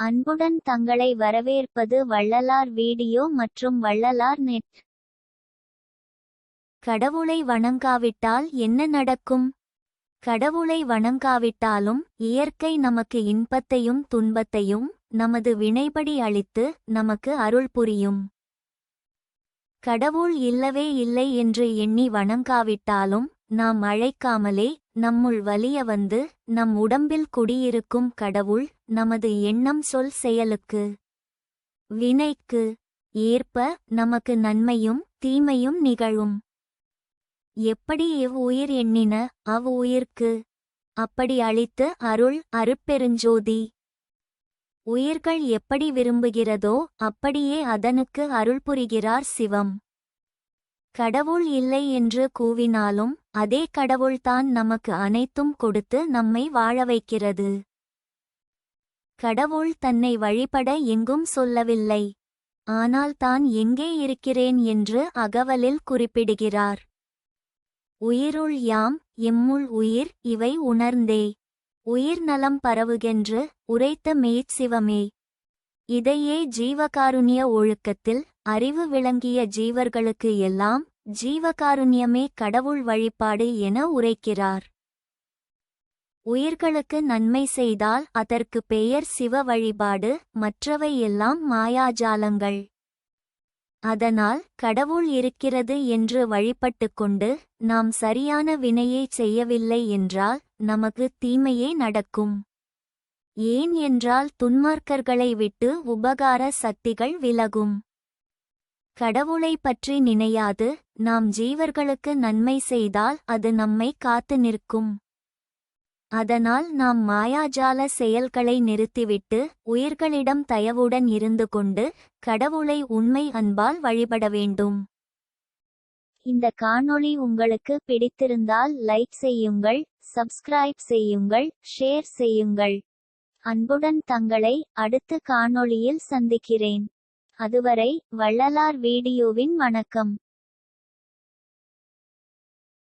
அன்புடன் தங்களை வரவேற்பது வள்ளலார் வீடியோ மற்றும் வள்ளலார் நெட் கடவுளை வணங்காவிட்டால் என்ன நடக்கும்? கடவுளை வணங்காவிட்டாலும் இயற்கை நமக்கு இன்பத்தையும் துன்பத்தையும் நமது வினைபடி அளித்து நமக்கு அருள் புரியும். கடவுள் இல்லவே இல்லை என்று எண்ணி வணங்காவிட்டாலும் நாம் அழைக்காமலே நம்முள் வலிய வந்து நம் உடம்பில் குடியிருக்கும் கடவுள் நமது எண்ணம் சொல் செயலுக்கு. வினைக்கு ஏற்ப நமக்கு நன்மையும் தீமையும் நிகழும். எப்படி இவ் உயிர் எண்ணின அவ் உயிர்க்கு? அப்படி அளித்து அருள் அருட்பெருஞ்சோதி. உயிர்கள் எப்படி விரும்புகிறதோ அப்படியே அதனுக்கு அருள் புரிகிறார் சிவம். கடவுள் இல்லை என்று கூவினாலும் அதே கடவுள்தான் நமக்கு அனைத்தும் கொடுத்து நம்மை வாழ வைக்கிறது. கடவுள் தன்னை வழிபட எங்கும் சொல்லவில்லை. ஆனால் தான் எங்கே இருக்கிறேன் என்று அகவலில் குறிப்பிடுகிறார். உயிருள் யாம் எம்முள் உயிர் இவை உணர்ந்தே. உயிர் நலம் பரவுகென்று உரைத்த மேய்ச்சிவமே இதையே ஜீவகாருண்ய ஒழுக்கத்தில் அறிவு விளங்கிய ஜீவர்களுக்கு எல்லாம் ஜீவகாருண்யமே கடவுள் வழிபாடு என உரைக்கிறார். உயிர்களுக்கு நன்மை செய்தால் அதற்கு பெயர் சிவ வழிபாடு மற்றவை எல்லாம் மாயாஜாலங்கள். அதனால் கடவுள் இருக்கிறது என்று வழிபட்டு கொண்டு நாம் சரியான வினையை செய்யவில்லை என்றால் நமக்கு தீமையே நடக்கும். ஏன் என்றால் துன்மார்க்கர்களை விட்டு உபகார சக்திகள் விலகும். கடவுளை பற்றி நினையாது நாம் ஜீவர்களுக்கு நன்மை செய்தால் அது நம்மை காத்து நிற்கும். அதனால் நாம் மாயாஜால செயல்களை நிறுத்திவிட்டு உயிர்களிடம் தயவுடன் இருந்து கொண்டு கடவுளை உண்மை அன்பால் வழிபட வேண்டும். இந்த காணொளி உங்களுக்கு பிடித்திருந்தால் லைக் செய்யுங்கள் சப்ஸ்கிரைப் செய்யுங்கள் ஷேர் செய்யுங்கள். அன்புடன் தங்களை அடுத்த காணொளியில் சந்திக்கிறேன். அதுவரை வள்ளலார் வீடியோவின் வணக்கம்.